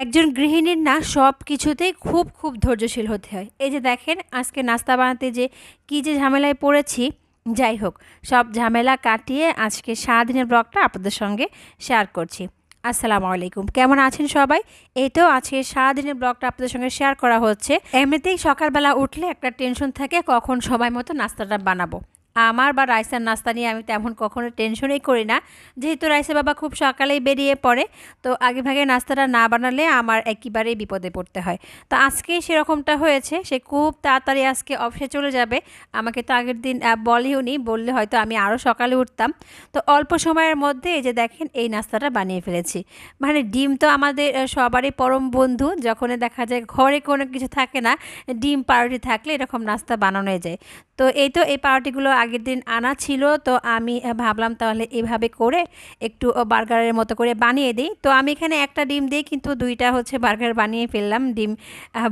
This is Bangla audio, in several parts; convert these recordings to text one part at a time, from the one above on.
একজন গৃহিণীর না সব কিছুতেই খুব খুব ধৈর্যশীল হতে হয়। এই যে দেখেন, আজকে নাস্তা বানাতে যে কী যে ঝামেলায় পড়েছি, যাই হোক, সব ঝামেলা কাটিয়ে আজকে সারাদিনের ব্লগটা আপনাদের সঙ্গে শেয়ার করছি। আসসালামু আলাইকুম। কেমন আছেন সবাই? এই তো আজকে সারাদিনের ব্লগটা আপনাদের সঙ্গে শেয়ার করা হচ্ছে। এমনিতেই সকালবেলা উঠলে একটা টেনশন থাকে, কখন সময় মতো নাস্তাটা বানাবো। আমার বা রাইসার নাস্তা নিয়ে আমি তেমন কখনো টেনশনই করি না। যেহেতু রাইসা বাবা খুব সকালেই বেরিয়ে পড়ে, তো আগে ভাগে নাস্তাটা না বানালে আমার একেবারেই বিপদে পড়তে হয়। তো আজকে সেরকমটা হয়েছে, সে খুব তাড়াতাড়ি আজকে অফিসে চলে যাবে। আমাকে তো আগের দিন বলেও নি বললে হয়তো আমি আরও সকালে উঠতাম। তো অল্প সময়ের মধ্যে এই যে দেখেন, এই নাস্তাটা বানিয়ে ফেলেছি। মানে ডিম তো আমাদের সবারই পরম বন্ধু যখন দেখা যায় ঘরে কোনো কিছু থাকে না, ডিম পাউরুটি থাকলে এরকম নাস্তা বানানো যায়। তো এই তো এই পাউরুটিগুলো আগের দিন আনা ছিল, তো আমি ভাবলাম তাহলে এভাবে করে একটু বার্গারের মতো করে বানিয়ে দিই। তো আমি এখানে একটা ডিম দিই কিন্তু দুইটা হচ্ছে বার্গার বানিয়ে ফেললাম, ডিম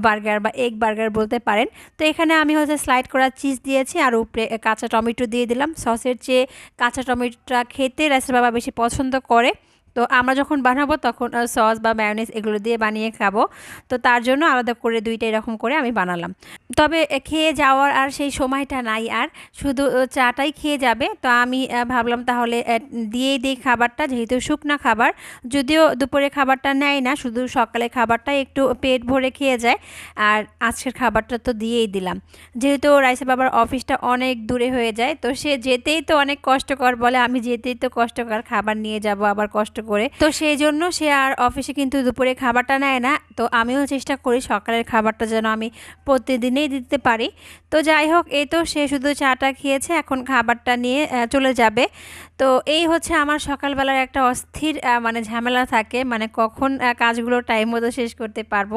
বার্গার বা এগ বার্গার বলতে পারেন। তো এখানে আমি হচ্ছে স্লাইড করা চিজ দিয়েছি আর উপরে কাঁচা টমেটো দিয়ে দিলাম। সসের চেয়ে কাঁচা টমেটোটা খেতে রাসের বাবা বেশি পছন্দ করে। তো আমরা যখন বানাবো তখন সস বা ম্যায়োনিজ এগুলো দিয়ে বানিয়ে খাব। তো তার জন্য আলাদা করে দুইটা এরকম করে আমি বানালাম। তবে খেয়ে যাওয়ার আর সেই সময়টা নাই আর। শুধু চাটাই খেয়ে যাবে। তো আমি ভাবলাম তাহলে দিয়েই দিই খাবারটা, যেহেতু শুকনা খাবার। যদিও দুপুরে খাবারটা নেয় না, শুধু সকালে খাবারটা একটু পেট ভরে খেয়ে যায়। আর আজকের খাবারটা তো দিয়েই দিলাম। যেহেতু রাইসা বাবার অফিসটা অনেক দূরে হয়ে যায়, তো সে যেতেই তো অনেক কষ্টকর বলে, আমি যেতেই তো কষ্টকর খাবার নিয়ে যাব, আবার কষ্ট করে। তো সেই জন্য সে আর অফিসে কিন্তু দুপুরে খাবারটা নেয় না। তো আমিও চেষ্টা করি সকালের খাবারটা যেন আমি প্রতিদিনেই দিতে পারি। তো যাই হোক, এই তো সে শুধু চাটা খেয়েছে, এখন খাবারটা নিয়ে চলে যাবে। তো এই হচ্ছে আমার সকালবেলার একটা অস্থির মানে ঝামেলা থাকে মানে কখন কাজগুলো টাইম মতো শেষ করতে পারব।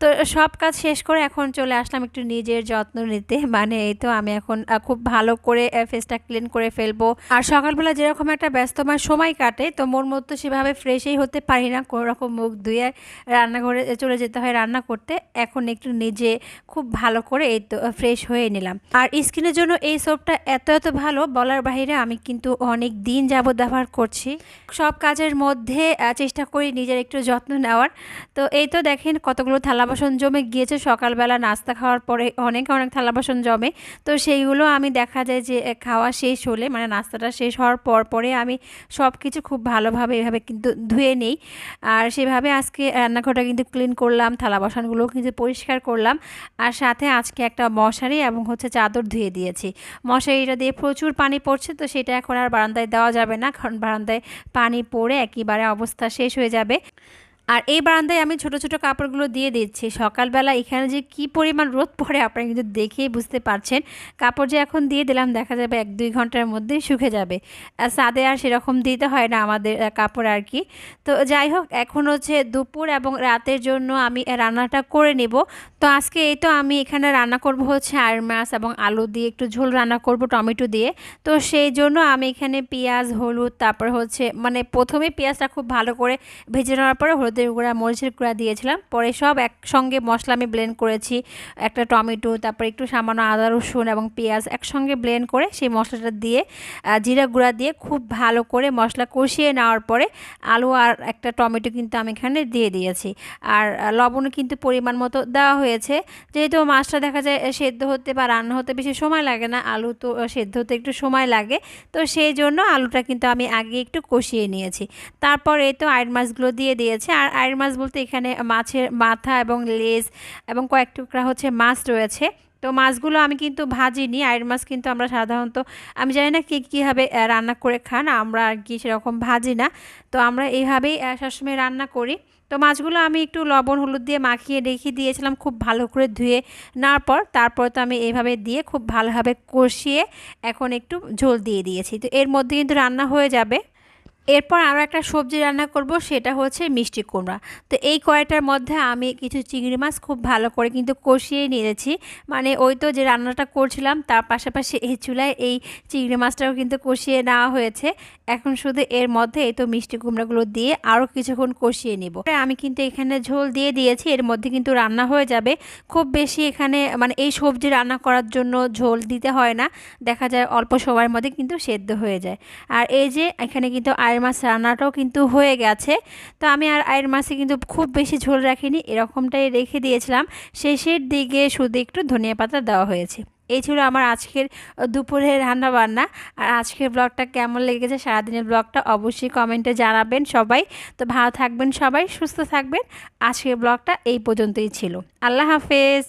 তো সব কাজ শেষ করে এখন চলে আসলাম একটু নিজের যত্ন নিতে। মানে এই তো আমি এখন খুব ভালো করে ফেসটা ক্লিন করে ফেলব। আর সকালবেলা যেরকম একটা ব্যস্তময় সময় কাটে, তো মোর মতো সেভাবে ফ্রেশই হতে পারি না। কোনো রকম মুখ ধুয়ে রান্নাঘরে চলে যেতে হয় রান্না করতে। এখন একটু নিজে খুব ভালো করে এই তো ফ্রেশ হয়ে নিলাম। আর স্কিনের জন্য এই সোপটা এত এত ভালো, বলার বাইরে আমি কিন্তু অনেক দিন যাবত ব্যবহার করছি। সব কাজের মধ্যে চেষ্টা করি নিজের একটু যত্ন নেওয়ার। তো এই তো দেখেন কতগুলো থালা বাসন জমে গিয়েছে। সকালবেলা নাস্তা খাওয়ার পরে অনেক অনেক থালা বাসন জমে। তো সেইগুলো আমি দেখা যায় যে খাওয়া শেষ হলে মানে নাস্তাটা শেষ হওয়ার পর পরে আমি সব কিছু খুব ভালোভাবে এভাবে কিন্তু ধুয়ে নিই। আর সেভাবে আজকে রান্নাঘরটা কিন্তু ক্লিন করলাম থালা বাসনগুলোও কিন্তু পরিষ্কার করলাম। আর সাথে আজকে একটা মশারি এবং হচ্ছে চাদর ধুয়ে দিয়েছি। মশারিটা দিয়ে প্রচুর পানি পড়ছে, তো সেটা এখন আর বারান্দায় দেওয়া যাবে না। কারণ বারান্দায় পানি পড়ে একেবারে অবস্থা শেষ হয়ে যাবে। আর এই বারান্দায় আমি ছোট ছোট কাপড়গুলো দিয়ে দিচ্ছি। সকালবেলা এখানে যে কি পরিমাণ রোদ পড়ে আপনারা কিন্তু দেখেই বুঝতে পারছেন। কাপড় যে এখন দিয়ে দিলাম, দেখা যাবে এক, দুই ঘণ্টার মধ্যেই শুকে যাবে। সাদে আর সেরকম দিতে হয় না আমাদের কাপড় আর কি। তো যাই হোক, এখন হচ্ছে দুপুর এবং রাতের জন্য আমি রান্নাটা করে নেব। তো আজকে এই তো আমি এখানে রান্না করব হচ্ছে আর মাছ এবং আলু দিয়ে একটু ঝোল রান্না করব টমেটো দিয়ে। তো সেই জন্য আমি এখানে পেঁয়াজ, হলুদ, তারপর হচ্ছে মানে প্রথমে পেঁয়াজটা খুব ভালো করে ভেজে নেওয়ার পরে হলুদের গুঁড়া মরিচের গুঁড়া দিয়েছিলাম। পরে সব একসঙ্গে মশলা আমি ব্লেন্ড করেছি। একটা টমেটো তারপর একটু সামান্য আদা রসুন এবং পেঁয়াজ একসঙ্গে ব্লেন্ড করে সেই মশলাটা দিয়ে জিরা গুঁড়া দিয়ে খুব ভালো করে মশলা কষিয়ে নেওয়ার পরে আলু আর একটা টমেটো কিন্তু আমি এখানে দিয়ে দিয়েছি। আর আহ, লবণও কিন্তু পরিমাণ মতো দেওয়া হয়েছে। যেহেতু মাছটা দেখা যায় সেদ্ধ হতে বা রান্না হতে বেশি সময় লাগে না আলু তো সেদ্ধ হতে একটু সময় লাগে। তো সেই জন্য আলুটা কিন্তু আমি আগে একটু কষিয়ে নিয়েছি। তারপর এই তো আয়ের মাছগুলো দিয়ে দিয়েছে। আর আয়ের মাছ বলতে এখানে মাছের মাথা এবং লেজ এবং কয়েক টুকরা হচ্ছে মাছ রয়েছে। তো মাছগুলো আমি কিন্তু ভাজিনি আয়ের মাছ কিন্তু আমরা সাধারণত, আমি জানি না কে কীভাবে রান্না করে খান, আমরা আর কি সেরকম ভাজি না। তো আমরা এইভাবেই সবসময় রান্না করি। তো মাছগুলো আমি একটু লবণ, হলুদ দিয়ে মাখিয়ে রেখে দিয়েছিলাম খুব ভালো করে ধুয়ে নেওয়ার পর, তারপর তো আমি এইভাবে দিয়ে খুব ভালোভাবে কষিয়ে এখন একটু ঝোল দিয়ে দিয়েছি। তো এর মধ্যে কিন্তু রান্না হয়ে যাবে। এরপর আরও একটা সবজি রান্না করব, সেটা হচ্ছে মিষ্টি কুমড়া। তো এই কয়টার মধ্যে আমি কিছু চিংড়ি মাছ খুব ভালো করে কিন্তু কষিয়ে নিয়েছি। মানে ওই তো যে রান্নাটা করছিলাম, তার পাশাপাশি এই চুলায় এই চিংড়ি মাছটাও কিন্তু কষিয়ে নেওয়া হয়েছে। এখন শুধু এর মধ্যে এই তো মিষ্টি কুমড়াগুলো দিয়ে আরও কিছুক্ষণ কষিয়ে নিব। আমি কিন্তু এখানে ঝোল দিয়ে দিয়েছি, এর মধ্যে কিন্তু রান্না হয়ে যাবে। খুব বেশি এখানে মানে এই সবজি রান্না করার জন্য ঝোল দিতে হয় না। দেখা যায় অল্প সময়ের মধ্যে কিন্তু সেদ্ধ হয়ে যায়। আর এই যে এখানে কিন্তু আয়ের মাছ রান্নাটাও কিন্তু হয়ে গেছে। তো আমি আর আয়ের মাছে কিন্তু খুব বেশি ঝোল রাখিনি, এরকমটাই রেখে দিয়েছিলাম। শেষের দিকে শুধু একটু ধনিয়া পাতা দেওয়া হয়েছে। এই ছিল আমার আজকের দুপুরের রান্না বান্না আর আজকের ব্লগটা কেমন লেগেছে সারাদিনের ব্লগটা অবশ্যই কমেন্টে জানাবেন সবাই। তো ভালো থাকবেন সবাই, সুস্থ থাকবেন। আজকের ব্লগটা এই পর্যন্তই ছিল। আল্লাহ হাফেজ।